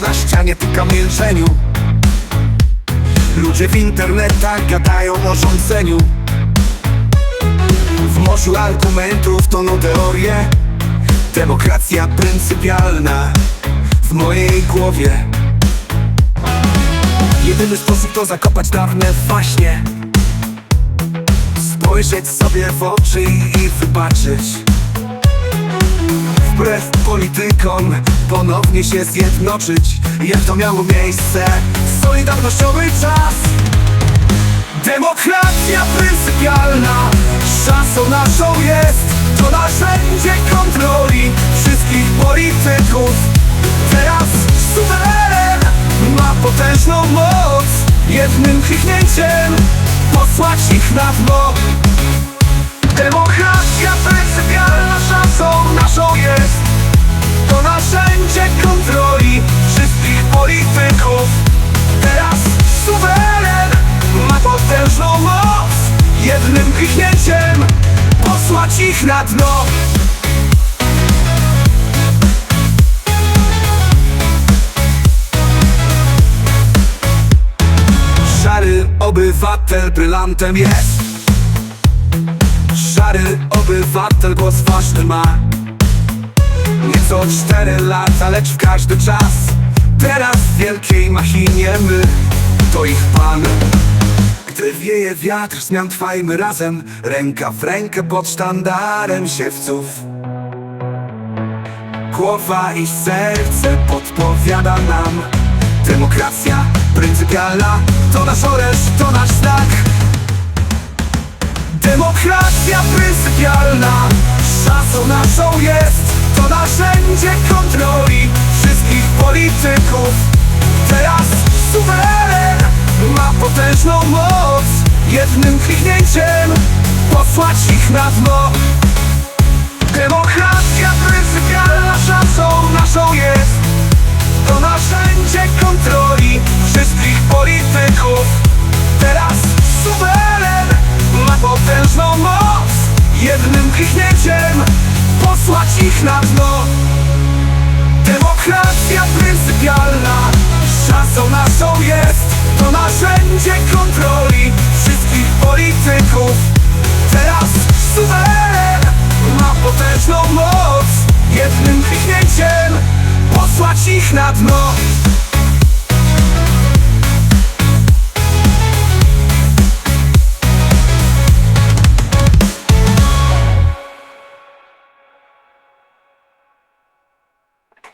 na ścianie, tylko milczeniu. Ludzie w internetach gadają o rządzeniu. W morzu argumentów toną teorie. Demokracja pryncypialna w mojej głowie. Jedyny sposób to zakopać dawne waśnie Spojrzeć sobie w oczy i wybaczyć. Wbrew politykom ponownie się zjednoczyć. Jak to miało miejsce? Solidarnościowy czas. Demokracja pryncypialna. Szansą naszą jest To narzędzie kontroli Wszystkich polityków. Teraz suweren Ma potężną moc. Jednym kliknięciem Posłać ich na dno. Demokracja pryncypialna posłać ich na dno. Szary obywatel brylantem jest. Szary obywatel głos ważny ma. Nieco cztery lata, lecz w każdy czas. Teraz w wielkiej machinie my To ich pan Gdy wieje wiatr, zmian trwajmy razem Ręka w rękę pod sztandarem siewców. Głowa i serce podpowiada nam Demokracja pryncypialna To nasz oręż, to nasz znak. Demokracja pryncypialna Szansą naszą jest To narzędzie kontroli Wszystkich polityków. Teraz suweren Ma potężną moc Jednym kliknięciem Posłać ich na dno. Demokracja pryncypialna Szansą naszą jest. To narzędzie kontroli Wszystkich polityków. Teraz suweren ma potężną moc. Jednym kliknięciem posłać ich na dno. Demokracja pryncypialna Szansą naszą jest. To narzędzie kontroli wszystkich na dno.